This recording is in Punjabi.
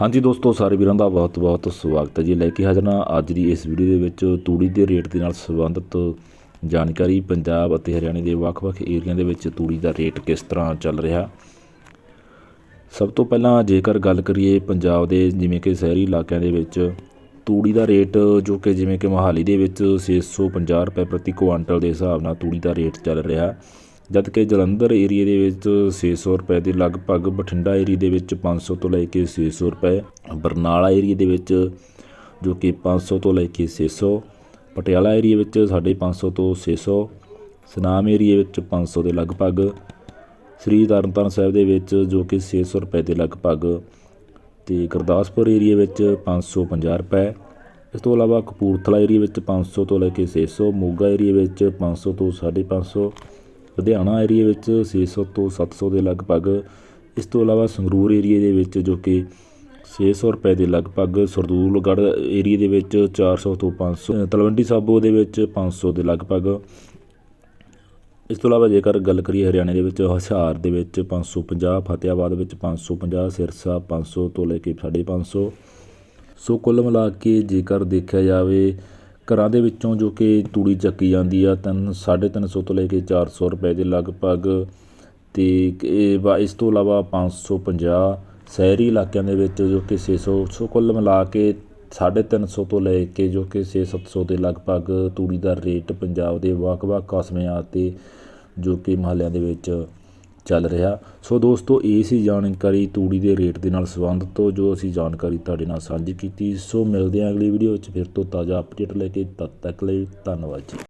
ਹਾਂਜੀ ਦੋਸਤੋ, ਸਾਰੇ ਵੀਰਾਂ ਦਾ ਬਹੁਤ-ਬਹੁਤ ਸਵਾਗਤ ਹੈ ਜੀ। ਲੈ ਕੇ ਹਾਜ਼ਰ ਹਾਂ ਅੱਜ ਦੀ ਇਸ ਵੀਡੀਓ ਦੇ ਵਿੱਚ ਤੂੜੀ ਦੇ ਰੇਟ ਦੇ ਨਾਲ ਸੰਬੰਧਿਤ ਜਾਣਕਾਰੀ। ਪੰਜਾਬ ਅਤੇ ਹਰਿਆਣੇ ਦੇ ਵੱਖ-ਵੱਖ ਏਰੀਆ ਦੇ ਵਿੱਚ ਤੂੜੀ ਦਾ ਰੇਟ ਕਿਸ ਤਰ੍ਹਾਂ ਚੱਲ ਰਿਹਾ? ਸਭ ਤੋਂ ਪਹਿਲਾਂ ਜੇਕਰ ਗੱਲ ਕਰੀਏ ਪੰਜਾਬ ਦੇ, ਜਿਵੇਂ ਕਿ ਸ਼ਹਿਰੀ ਇਲਾਕਿਆਂ ਦੇ ਵਿੱਚ ਤੂੜੀ ਦਾ ਰੇਟ ਜੋ ਕਿ ਜਿਵੇਂ ਕਿ ਮੋਹਾਲੀ ਦੇ ਵਿੱਚ 650 ਰੁਪਏ ਪ੍ਰਤੀ ਕੁਆਂਟਲ ਦੇ ਹਿਸਾਬ ਨਾਲ ਤੂੜੀ ਦਾ ਰੇਟ ਚੱਲ ਰਿਹਾ। ਜਦ ਕਿ ਜਲੰਧਰ ਏਰੀਆ ਦੇ ਵਿੱਚ 600 ਰੁਪਏ ਦੇ ਲਗਭਗ ਬਠਿੰਡਾ ਏਰੀਆ ਦੇ ਵਿੱਚ 500 ਤੋਂ ਲੈ ਕੇ 600 ਰੁਪਏ, ਬਰਨਾਲਾ ਏਰੀਆ ਦੇ ਵਿੱਚ ਜੋ ਕਿ 500 ਤੋਂ ਲੈ ਕੇ 600 ਪਟਿਆਲਾ ਏਰੀਆ ਵਿੱਚ 550 ਤੋਂ 600 ਸਨਾਮ ਏਰੀਆ ਵਿੱਚ 500 ਦੇ ਲਗਭਗ, ਸ੍ਰੀ ਤਰਨਤਾਰਨ ਸਾਹਿਬ ਦੇ ਵਿੱਚ ਜੋ ਕਿ 600 ਰੁਪਏ ਦੇ ਲਗਭਗ ਤੇ ਗੁਰਦਾਸਪੁਰ ਏਰੀਆ ਵਿੱਚ 550 ਰੁਪਏ। ਇਸ ਤੋਂ ਇਲਾਵਾ ਕਪੂਰਥਲਾ ਏਰੀਆ ਵਿੱਚ 500 ਤੋਂ ਲੈ ਕੇ 600 ਮੋਗਾ ਏਰੀਆ ਵਿੱਚ 500 ਤੋਂ 550 ਲੁਧਿਆਣਾ ਏਰੀਆ ਵਿੱਚ 600 ਤੋਂ 700 ਦੇ ਲਗਭਗ, ਇਸ ਤੋਂ ਇਲਾਵਾ ਸੰਗਰੂਰ ਏਰੀਆ ਦੇ ਵਿੱਚ ਜੋ ਕਿ 600 ਰੁਪਏ ਦੇ ਲਗਭਗ, ਸਰਦੂਲਗੜ੍ਹ ਏਰੀਆ ਦੇ ਵਿੱਚ 400 ਤੋਂ 500 ਤਲਵੰਡੀ ਸਾਬੋ ਦੇ ਵਿੱਚ 500 ਦੇ ਲਗਭਗ। ਇਸ ਤੋਂ ਇਲਾਵਾ ਜੇਕਰ ਗੱਲ ਕਰੀਏ ਹਰਿਆਣੇ ਦੇ ਵਿੱਚ ਹਿਸਾਰ ਦੇ ਵਿੱਚ 550 ਫਤਿਆਬਾਦ ਵਿੱਚ 550 ਸਿਰਸਾ 500 ਤੋਂ ਲੈ ਕੇ 550 ਸੋ ਕੁੱਲ ਮਿਲਾ ਕੇ ਜੇਕਰ ਦੇਖਿਆ ਜਾਵੇ ਘਰਾਂ ਦੇ ਵਿੱਚੋਂ ਜੋ ਕਿ ਤੂੜੀ ਚੱਕੀ ਜਾਂਦੀ ਆ, ਤਿੰਨ 350 ਤੋਂ ਲੈ ਕੇ ਚਾਰ ਸੌ ਰੁਪਏ ਦੇ ਲਗਭਗ। ਅਤੇ ਇਸ ਤੋਂ ਇਲਾਵਾ 550 ਸ਼ਹਿਰੀ ਇਲਾਕਿਆਂ ਦੇ ਵਿੱਚ ਜੋ ਕਿ ਛੇ ਸੌ, ਸੋ ਕੁੱਲ ਮਿਲਾ ਕੇ 350 ਤੋਂ ਲੈ ਕੇ ਜੋ ਕਿ ਛੇ, ਸੱਤ ਸੌ ਦੇ ਲਗਭਗ ਤੂੜੀ ਦਾ ਰੇਟ ਪੰਜਾਬ ਦੇ ਵੱਖ-ਵੱਖ ਕਸਬਿਆਂ ਅਤੇ ਜੋ ਕਿ ਮੁਹੱਲਿਆਂ ਦੇ ਵਿੱਚ ਚੱਲ ਰਿਹਾ। ਸੋ ਦੋਸਤੋ, ਇਹ ਸੀ ਜਾਣਕਾਰੀ ਤੂੜੀ ਦੇ ਰੇਟ ਦੇ ਨਾਲ ਸੰਬੰਧਿਤ ਜੋ ਅਸੀਂ ਜਾਣਕਾਰੀ ਤੁਹਾਡੇ ਨਾਲ ਸਾਂਝੀ ਕੀਤੀ। ਸੋ ਮਿਲਦੇ ਹਾਂ ਅਗਲੀ ਵੀਡੀਓ ਵਿੱਚ। ਫਿਰ ਤੋਂ ਤਾਜ਼ਾ ਅਪਡੇਟ ਲੈ ਕੇ ਤਦ ਤੱਕ ਲਈ ਧੰਨਵਾਦ ਜੀ।